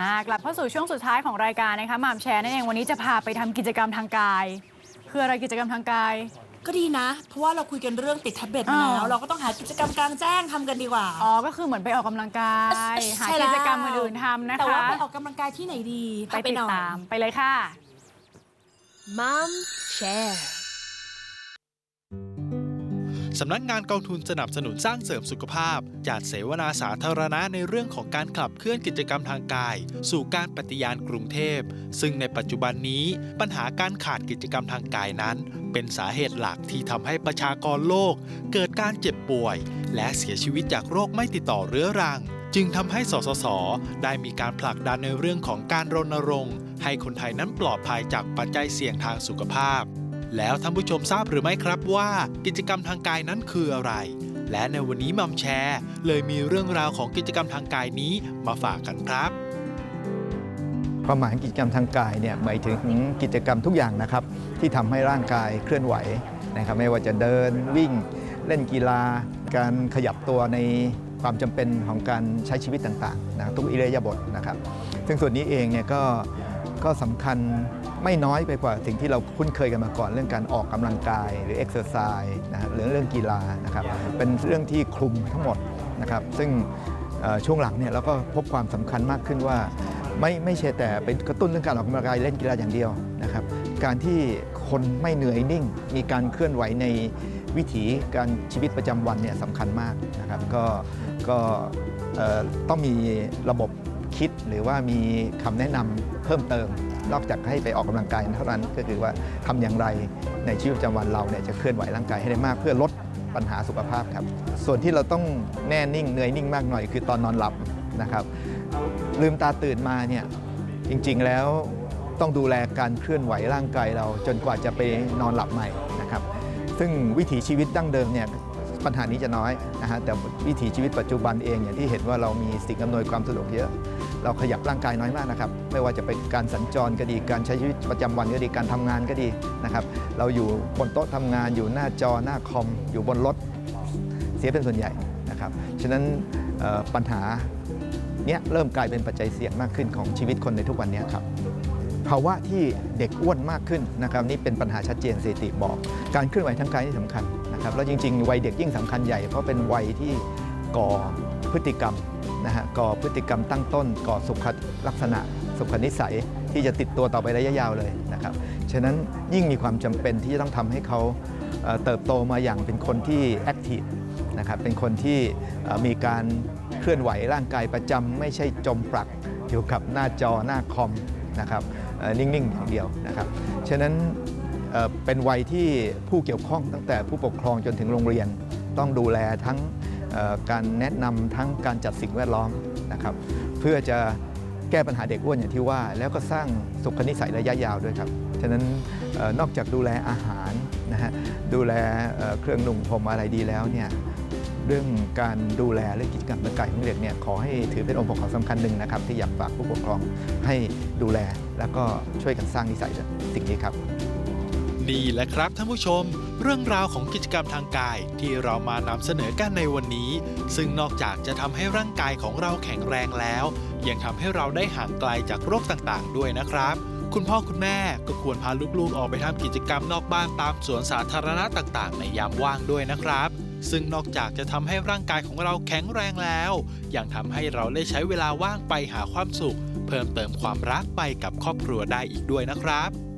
อ่ากลับเข้าสู่ช่วงสุดท้ายของรายการนะคะหม่ำแชร์นั่นเองวันนี้จะพาไปทำกิจกรรมทางกาย คืออะไรกิจกรรมทางกาย ก็ดีนะ เพราะว่าเราคุยกันเรื่องติดแท็บเล็ตมาอ่าแล้วเราก็ต้องหากิจกรรมกลางแจ้งทำกันดีกว่า อ๋อก็คือเหมือนไปออกกำลังกาย หาใช่แล้วกิจกรรมอื่นๆทำนะแต่ว่าคะ ไปออกกำลังกายที่ไหนดีไปพาไปติดหน่อย ตามไปเลยค่ะ Mom Share สำนักงานกองทุนสนับสนุนสร้างเสริมสุขภาพ จัดเสวนาสาธารณะในเรื่องของการขับเคลื่อนกิจกรรมทางกาย สู่การปฏิญาณกรุงเทพ ซึ่งในปัจจุบันนี้ปัญหาการขาดกิจกรรมทางกายนั้น เป็นสาเหตุหลักที่ทำให้ประชากรโลก เกิดการเจ็บป่วย และเสียชีวิตจากโรคไม่ติดต่อเรื้อรัง จึงทำให้สสส ได้มีการผลักดันในเรื่องของการรณรงค์ ให้คนไทยนั้นปลอดภัยจากปัจจัยเสี่ยงทางสุขภาพ แล้วท่านผู้ชมทราบหรือไม่ครับว่า กิจกรรมทางกายนั้นคืออะไร และในวันนี้มัมแชร์ เลยมีเรื่องราวของกิจกรรมทางกายนี้มาฝากกันครับความหมายกิจกรรมทางกายเนี่ยหมายถึงกิจกรรมทุกอย่างนะครับ ที่ทำให้ร่างกายเคลื่อนไหวนะครับไม่ว่าจะเดินวิ่งเล่นกีฬา การขยับตัวในความจำเป็นของการใช้ชีวิตต่างๆนะทุกอิเลียาบทนะครับ ซึ่งส่วนนี้เองเนี่ยก็ ก็สำคัญไม่น้อยไปกว่าสิ่งที่เราคุ้นเคยกันมาก่อนเรื่องการออกกำลังกายหรือเอ็กซ์เซอร์ไซส์นะฮะหรือเรื่องกีฬานะครับเป็นเรื่องที่คลุมทั้งหมดนะครับซึ่งเอ่อช่วงหลังเนี่ยเราก็พบความสำคัญมากขึ้นว่า ไม่ไม่ใช่แต่เป็นกระตุ้นเรื่องการออกกำลังกายเล่นกีฬาอย่างเดียวนะครับการที่คนไม่เหนื่อยนิ่ง มีการเคลื่อนไหวในวิถีการชีวิตประจำวันเนี่ยสำคัญมากนะครับก็ก็เอ่อต้องมีระบบคิดหรือว่ามีคำแนะนำเพิ่มเติม นอกจากให้ไปออกกำลังกายเท่านั้นก็คือว่าทำอย่างไรในชีวิตประจำวันเราเนี่ยจะเคลื่อนไหวร่างกายให้ได้มากเพื่อลดปัญหาสุขภาพครับ ส่วนที่เราต้องแน่นิ่งเหนื่อยนิ่งมากหน่อยคือตอนนอนหลับนะครับ ลืมตาตื่นมาเนี่ยจริงๆแล้วต้องดูแลการเคลื่อนไหวร่างกายเราจนกว่าจะไปนอนหลับใหม่นะครับ ซึ่งวิถีชีวิตดั้งเดิมเนี่ยปัญหานี้จะน้อยนะฮะแต่วิถีชีวิตปัจจุบันเองอย่างที่เห็นว่าเรามีสิ่งอำนวยความสะดวกเยอะ เราขยับร่างกายน้อยมากนะครับ ไม่ว่าจะเป็นการสัญจรก็ดี การใช้ชีวิตประจำวันก็ดี การทำงานก็ดีนะครับ เราอยู่บนโต๊ะทำงาน อยู่หน้าจอหน้าคอม อยู่บนรถ เสียเป็นส่วนใหญ่นะครับ ฉะนั้นปัญหาเนี่ยเริ่มกลายเป็นปัจจัยเสี่ยงมากขึ้นของชีวิตคนในทุกวันนี้ครับภาวะที่เด็กอ้วนมากขึ้นนะครับนี่เป็นปัญหาชัดเจนสถิติบอก การเคลื่อนไหวทางกายนี่สำคัญนะครับแล้วจริงๆ วัยเด็กยิ่งสำคัญใหญ่เพราะเป็นวัยที่ก่อพฤติกรรม นะฮะก่อพฤติกรรมตั้งต้น ก่อสุขลักษณะ สุขนิสัยที่จะติดตัวต่อไประยะยาวเลยนะครับฉะนั้นยิ่งมีความจำเป็นที่จะต้องทำให้เขาเติบโตมาอย่างเป็นคนที่แอคทีฟนะครับเป็นคนที่มีการเคลื่อนไหวร่างกายประจำไม่ใช่จมปลักอยู่กับหน้าจอหน้าคอมนะครับนิ่งๆอย่างเดียวนะครับฉะนั้นเป็นวัยที่ผู้เกี่ยวข้องตั้งแต่ผู้ปกครองจนถึงโรงเรียน ต้องดูแลทั้ง การแนะนำทั้งการจัดสิ่งแวดล้อมนะครับเพื่อจะแก้ปัญหาเด็กอ้วนอย่างที่ว่า แล้วก็สร้างสุขนิสัยระยะยาวด้วยครับ ฉะนั้นออนอกจากดูแลอาหารนะฮะดูแลเเครื่องนุ่งห่มอะไรดีแล้วเนี่ยเรื่องการดูแลเรื่องกิจกรรมทางกายของเด็กเนี่ยขอให้ถือเป็นองค์ประกอบสำคัญหนึ่งนะครับ ที่อยากฝากผู้ปกครองให้ดูแล แล้วก็ช่วยกันสร้างนิสัยสิ่งนี้ครับ นี่แหละครับท่านผู้ชม เรื่องราวของกิจกรรมทางกายที่เรามานำเสนอกันในวันนี้ ซึ่งนอกจากจะทำให้ร่างกายของเราแข็งแรงแล้ว ยังทำให้เราได้ห่างไกลจากโรคต่างๆ ด้วยนะครับ คุณพ่อคุณแม่ก็ควรพาลูกๆออกไปทำกิจกรรมนอกบ้านตามสวนสาธารณะต่างๆ ในยามว่างด้วยนะครับ ซึ่งนอกจากจะทำให้ร่างกายของเราแข็งแรงแล้ว ยังทำให้เราได้ใช้เวลาว่างไปหาความสุข เพิ่มเติมความรักไปกับครอบครัวได้อีกด้วยนะครับ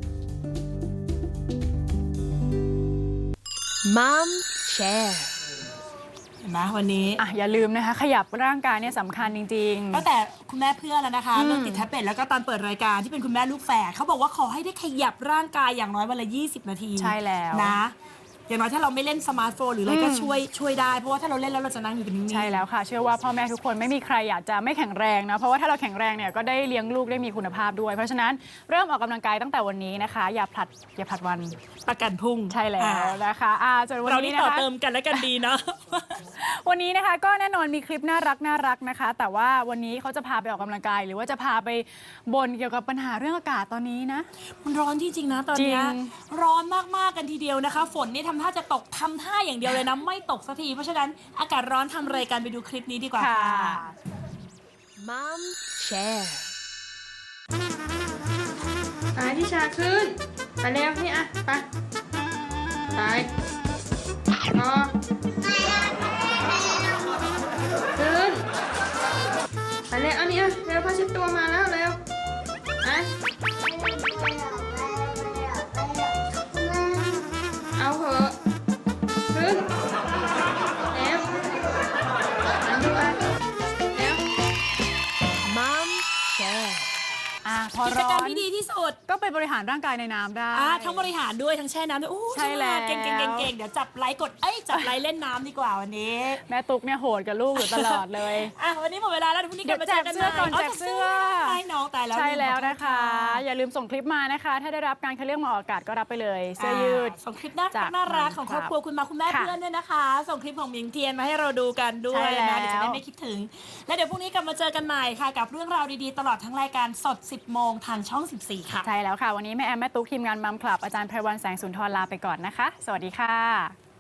Mom Share เห็นไหมวันนี้อะอย่าลืมนะคะ ขยับร่างกายเนี่ยสำคัญจริง ตั้งแต่คุณแม่เพื่อนแล้วนะคะอืมเรื่องติดแท็บเล็ตแล้วก็ตอนเปิดรายการที่เป็นคุณแม่ลูกแฝดเขาบอกว่าขอให้ได้ขยับร่างกายอย่างน้อยวันละ 20 นาทีใช่แล้วนะ อย่างน้อยถ้าเราไม่เล่นสมาร์ทโฟนหรืออะไรก็อืมช่วยช่วยได้ เพราะว่าถ้าเราเล่นแล้วเราจะนั่งอยู่กันนิ่งๆ ใช่แล้วค่ะ เชื่อว่าพ่อแม่ทุกคนไม่มีใครอยากจะไม่แข็งแรงนะ เพราะว่าถ้าเราแข็งแรงเนี่ยก็ได้เลี้ยงลูกได้มีคุณภาพด้วย เพราะฉะนั้นเริ่มออกกำลังกายตั้งแต่วันนี้นะคะ อย่าผลัดอย่าผลัดวันประกันพรุ่งใช่แล้วอ่านะคะอ่าส่วนวันเรานี้นี่นะต่อคะ เติมกันและกันดีเนาะ วันนี้นะคะก็แน่นอนมีคลิปน่ารักน่ารักนะคะ แต่ว่าวันนี้เขาจะพาไปออกกำลังกาย หรือว่าจะพาไปบ่นเกี่ยวกับปัญหาเรื่องอากาศตอนนี้นะ มันร้อนจริงๆนะตอนเนี้ยจริงร้อนมากๆกันทีเดียวนะคะ ฝนนี่ทำท่าจะตกทำท่าอย่างเดียวเลยนะ ไม่ตกสักที เพราะฉะนั้นอากาศร้อนทำอะไรการไปดูคลิปนี้ดีกว่าค่ะ มัมแชร์ ไปที่ชาขึ้น ไปแล้วนี่อะ ไป ไปพอขึ้น ไปเร็วเอานี่อะ เร็วพ่อเช็ดตัวมาแล้วเร็วไป Thank you. อะพอกิจร้กรอรมนที่ดีที่สุดก็ไปบริหารร่างกายในน้ำได้ อ่าทั้งบริหารด้วยทั้งแช่น้ำด้วยโอ้ใช่แล้ว เก่งเก่งเก่งเก่งเดี๋ยวจับไลค์กดเอ้ยจับไลค์เล่นน้ำดีกว่าวันนี้แม่ตุ๊กเนี่ยโหดกับลูกอยู่ตลอดเลย อะวันนี้หมดเวลาแล้วเดี๋ยวพรุ่งนี้กลับมาเจอกันเดี๋ยวแจกเสื้อก่อนใหม่แจกเสื้อ ให้น้องตายแล้วใช่แล้วขอโทษนะคะ อย่าลืมส่งคลิปมานะคะ ถ้าได้รับการคัดเลือกมาออกอากาศก็รับไปเลยเสื้อยืดาส่งคลิปน่าจารักกน่ารักของคครัรบอบครัวคุณมาคุณแม่ค่ะเพื่อนด้วยนะคะ ส่งคลิปของหมิงเทียนมาให้เราดูกันด้วยใช่แล้วนะเดี๋ยวจะได้ไม่คิดถึง และเดี๋ยวพรุ่งนี้กลับมาเจอกันใหม่ค่ะ กับเรื่องราวดีๆ ตลอดทั้งรายการสด 10 โมงทางช่อง 14 ค่ะ ใช่แล้วค่ะ วันนี้แม่แอมแม่ตุ๊กทีมงานมัมคลับอาจารย์ไพรวันแสงสุนทรลาไปก่อนนะคะ สวัสดีค่ะ